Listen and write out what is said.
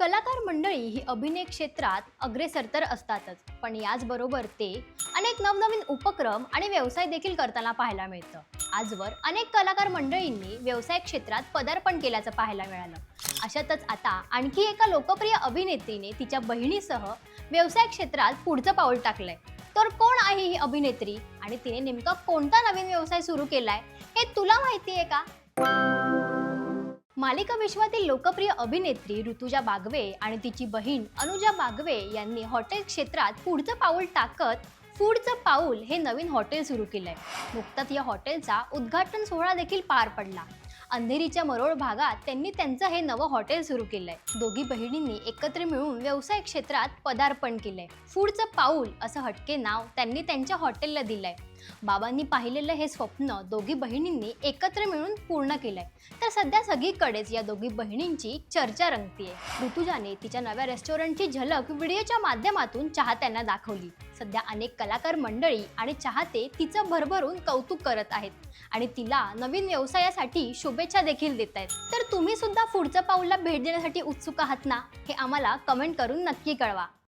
कलाकार मंडळी ही अभिनय क्षेत्रात अग्रेसर तर असतातच पण याचबरोबर ते अनेक नवनवीन उपक्रम आणि व्यवसाय देखील करताना पाहायला मिळतं. आजवर अनेक कलाकार मंडळींनी व्यवसाय क्षेत्रात पदार्पण केल्याचं पाहायला मिळालं. अशातच आता आणखी एका लोकप्रिय अभिनेत्रीने तिच्या बहिणीसह व्यवसाय क्षेत्रात पुढचं पाऊल टाकलंय. तर कोण आहे ही अभिनेत्री? आणि तिने नेमका कोणता नवीन व्यवसाय सुरू केलाय? हे तुला माहिती आहे का? मालिका विश्वातील लोकप्रिय अभिनेत्री ऋतुजा बागवे आणि तिची बहीण अनुजा बागवे यांनी हॉटेल क्षेत्रात पुढचं पाऊल टाकत फूडचं पाऊल हे नवीन हॉटेल सुरू केलंय. नुकताच या हॉटेलचा उद्घाटन सोहळा देखील पार पडला. अंधेरीच्या मरोळ भागात त्यांनी त्यांचं हे नवं हॉटेल सुरू केलंय. दोघी बहिणींनी एकत्र मिळून व्यवसाय क्षेत्रात पदार्पण केलंय. फूडचं पाऊल असं हटके नाव त्यांनी त्यांच्या हॉटेलला दिलंय. बाबांनी पाहिलेलं हे स्वप्न दोघी बहिणींनी एकत्र मिळून पूर्ण केलंय. तर सध्या सगळीकडेच या दोघी बहिणींची चर्चा रंगतीये. ऋतुजाने तिच्या नव्या रेस्टॉरंटची झलक व्हिडिओच्या माध्यमातून चाहत्यांना दाखवली. सध्या अनेक कलाकार मंडळी आणि चाहते तिचं भरभरून कौतुक करत आहेत. आणि तिला नवीन व्यवसायासाठी शुभेच्छा देखील देत आहेत. तर तुम्ही सुद्धा पुढचं पाऊलला भेट देण्यासाठी उत्सुक आहात ना? हे आम्हाला कमेंट करून नक्की कळवा.